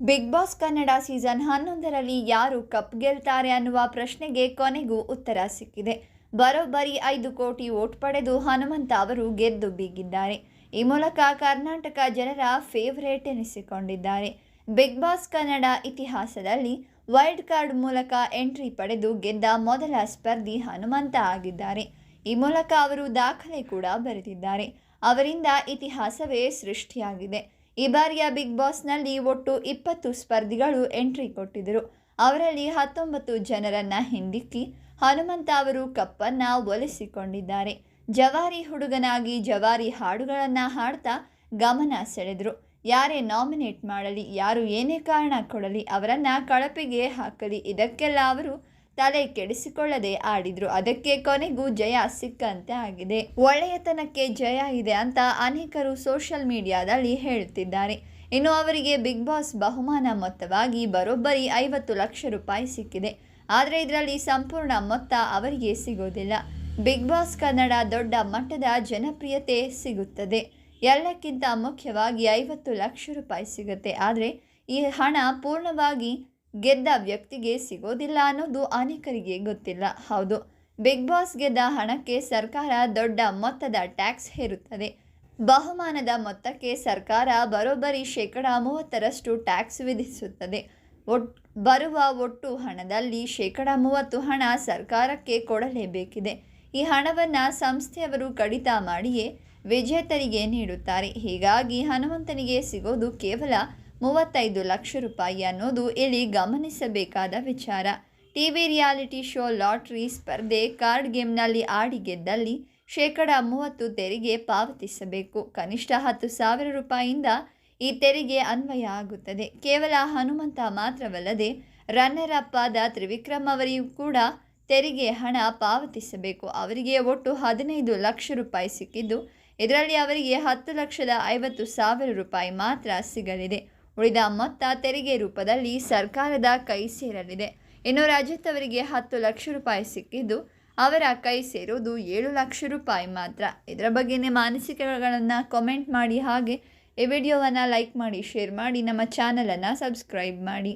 Big boss Kannada season ಹನ್ನೊಂದರಲ್ಲಿ ಯಾರು cup ಗೆಲ್ತಾರೆ ಅನ್ನುವ ಪ್ರಶ್ನೆಗೆ ಕೊನೆಗೂ ಉತ್ತರ ಸಿಕ್ಕಿದೆ. ಬರೋಬ್ಬರಿ ಐದು ಕೋಟಿ ವೋಟ್ ಪಡೆದು ಹನುಮಂತ ಅವರು ಗೆದ್ದು ಬೀಗಿದ್ದಾರೆ. ಈ ಮೂಲಕ ಕರ್ನಾಟಕ ಜನರ ಫೇವರೇಟ್ ಎನಿಸಿಕೊಂಡಿದ್ದಾರೆ. ಬಿಗ್ ಬಾಸ್ ಕನ್ನಡ ಇತಿಹಾಸದಲ್ಲಿ ವೈಲ್ಡ್ ಕಾರ್ಡ್ ಮೂಲಕ ಎಂಟ್ರಿ ಪಡೆದು ಗೆದ್ದ ಮೊದಲ ಸ್ಪರ್ಧಿ ಹನುಮಂತ ಆಗಿದ್ದಾರೆ. ಈ ಮೂಲಕ ಅವರು ದಾಖಲೆ ಕೂಡ ಬರೆದಿದ್ದಾರೆ. ಅವರಿಂದ ಇತಿಹಾಸವೇ ಸೃಷ್ಟಿಯಾಗಿದೆ. ಈ ಬಾರಿಯ ಬಿಗ್ ಬಾಸ್ನಲ್ಲಿ ಒಟ್ಟು ಇಪ್ಪತ್ತು ಸ್ಪರ್ಧಿಗಳು ಎಂಟ್ರಿ ಕೊಟ್ಟಿದ್ದರು. ಅವರಲ್ಲಿ ಹತ್ತೊಂಬತ್ತು ಜನರನ್ನು ಹಿಂದಿಕ್ಕಿ ಹನುಮಂತ ಅವರು ಕಪ್ಪನ್ನು ಒಲಿಸಿಕೊಂಡಿದ್ದಾರೆ. ಜವಾರಿ ಹುಡುಗನಾಗಿ ಜವಾರಿ ಹಾಡುಗಳನ್ನು ಹಾಡ್ತಾ ಗಮನ ಸೆಳೆದರು. ಯಾರೇ ನಾಮಿನೇಟ್ ಮಾಡಲಿ, ಯಾರು ಏನೇ ಕಾರಣ ಕೊಡಲಿ, ಅವರನ್ನು ಕಳಪೆಗೆ ಹಾಕಲಿ, ಇದಕ್ಕೆಲ್ಲ ಅವರು ತಲೆ ಕೆಡಿಸಿಕೊಳ್ಳದೆ ಆಡಿದ್ರು. ಅದಕ್ಕೆ ಕೊನೆಗೂ ಜಯ ಸಿಕ್ಕಂತೆ ಆಗಿದೆ. ಒಳ್ಳೆಯತನಕ್ಕೆ ಜಯ ಇದೆ ಅಂತ ಅನೇಕರು ಸೋಷಿಯಲ್ ಮೀಡಿಯಾದಲ್ಲಿ ಹೇಳುತ್ತಿದ್ದಾರೆ. ಇನ್ನು ಅವರಿಗೆ ಬಿಗ್ ಬಾಸ್ ಬಹುಮಾನ ಮೊತ್ತವಾಗಿ ಬರೋಬ್ಬರಿ ಐವತ್ತು ಲಕ್ಷ ರೂಪಾಯಿ ಸಿಕ್ಕಿದೆ. ಆದರೆ ಇದರಲ್ಲಿ ಸಂಪೂರ್ಣ ಮೊತ್ತ ಅವರಿಗೆ ಸಿಗೋದಿಲ್ಲ. ಬಿಗ್ ಬಾಸ್ ಕನ್ನಡ ದೊಡ್ಡ ಮಟ್ಟದ ಜನಪ್ರಿಯತೆ ಸಿಗುತ್ತದೆ. ಎಲ್ಲಕ್ಕಿಂತ ಮುಖ್ಯವಾಗಿ ಐವತ್ತು ಲಕ್ಷ ರೂಪಾಯಿ ಸಿಗುತ್ತೆ. ಆದರೆ ಈ ಹಣ ಪೂರ್ಣವಾಗಿ ಗೆದ್ದ ವ್ಯಕ್ತಿಗೆ ಸಿಗೋದಿಲ್ಲ ಅನ್ನೋದು ಅನೇಕರಿಗೆ ಗೊತ್ತಿಲ್ಲ. ಹೌದು, ಬಿಗ್ ಬಾಸ್ ಗೆದ್ದ ಹಣಕ್ಕೆ ಸರ್ಕಾರ ದೊಡ್ಡ ಮೊತ್ತದ ಟ್ಯಾಕ್ಸ್ ಹೇರುತ್ತದೆ. ಬಹುಮಾನದ ಮೊತ್ತಕ್ಕೆ ಸರ್ಕಾರ ಬರೋಬ್ಬರಿ ಶೇಕಡಾ ಮೂವತ್ತರಷ್ಟು ಟ್ಯಾಕ್ಸ್ ವಿಧಿಸುತ್ತದೆ. ಒಟ್, ಬರುವ ಒಟ್ಟು ಹಣದಲ್ಲಿ ಶೇಕಡ ಮೂವತ್ತು ಹಣ ಸರ್ಕಾರಕ್ಕೆ ಕೊಡಲೇಬೇಕಿದೆ. ಈ ಹಣವನ್ನು ಸಂಸ್ಥೆಯವರು ಕಡಿತ ಮಾಡಿಯೇ ವಿಜೇತರಿಗೆ ನೀಡುತ್ತಾರೆ. ಹೀಗಾಗಿ ಹನುಮಂತನಿಗೆ ಸಿಗೋದು ಕೇವಲ ಮೂವತ್ತೈದು ಲಕ್ಷ ರೂಪಾಯಿ ಅನ್ನೋದು ಇಲ್ಲಿ ಗಮನಿಸಬೇಕಾದ ವಿಚಾರ. ಟಿವಿ ರಿಯಾಲಿಟಿ ಶೋ ಲಾಟ್ರಿ ಸ್ಪರ್ಧೆ ಕಾರ್ಡ್ ಗೇಮ್ನಲ್ಲಿ ಆಡಿ ಗೆದ್ದಲ್ಲಿ ಶೇಕಡ ಮೂವತ್ತು ತೆರಿಗೆ ಪಾವತಿಸಬೇಕು. ಕನಿಷ್ಠ ಹತ್ತು ಸಾವಿರ ರೂಪಾಯಿಯಿಂದ ಈ ತೆರಿಗೆ ಅನ್ವಯ ಆಗುತ್ತದೆ. ಕೇವಲ ಹನುಮಂತ ಮಾತ್ರವಲ್ಲದೆ ರನ್ನರ್ ಅಪ್ ಆದ ತ್ರಿವಿಕ್ರಮ್ ಅವರಿಗೂ ಕೂಡ ತೆರಿಗೆ ಹಣ ಪಾವತಿಸಬೇಕು. ಅವರಿಗೆ ಒಟ್ಟು ಹದಿನೈದು ಲಕ್ಷ ರೂಪಾಯಿ ಸಿಕ್ಕಿದ್ದು ಇದರಲ್ಲಿ ಅವರಿಗೆ ಹತ್ತು ಲಕ್ಷದ ಐವತ್ತು ಸಾವಿರ ರೂಪಾಯಿ ಮಾತ್ರ ಸಿಗಲಿದೆ. ಉಳಿದ ಮೊತ್ತ ತೆರಿಗೆ ರೂಪದಲ್ಲಿ ಸರ್ಕಾರದ ಕೈ ಸೇರಲಿದೆ. ಇನ್ನು ರಾಜ್ಯದವರಿಗೆ ಹತ್ತು ಲಕ್ಷ ರೂಪಾಯಿ ಸಿಕ್ಕಿದ್ದು ಅವರ ಕೈ ಸೇರೋದು ಏಳು ಲಕ್ಷ ರೂಪಾಯಿ ಮಾತ್ರ. ಇದರ ಬಗ್ಗೆ ನಿಮ್ಮ ಅನಿಸಿಕೆಗಳನ್ನು ಕಾಮೆಂಟ್ ಮಾಡಿ ಹಾಗೆ ಈ ವಿಡಿಯೋವನ್ನು ಲೈಕ್ ಮಾಡಿ ಶೇರ್ ಮಾಡಿ, ನಮ್ಮ ಚಾನಲನ್ನು ಸಬ್ಸ್ಕ್ರೈಬ್ ಮಾಡಿ.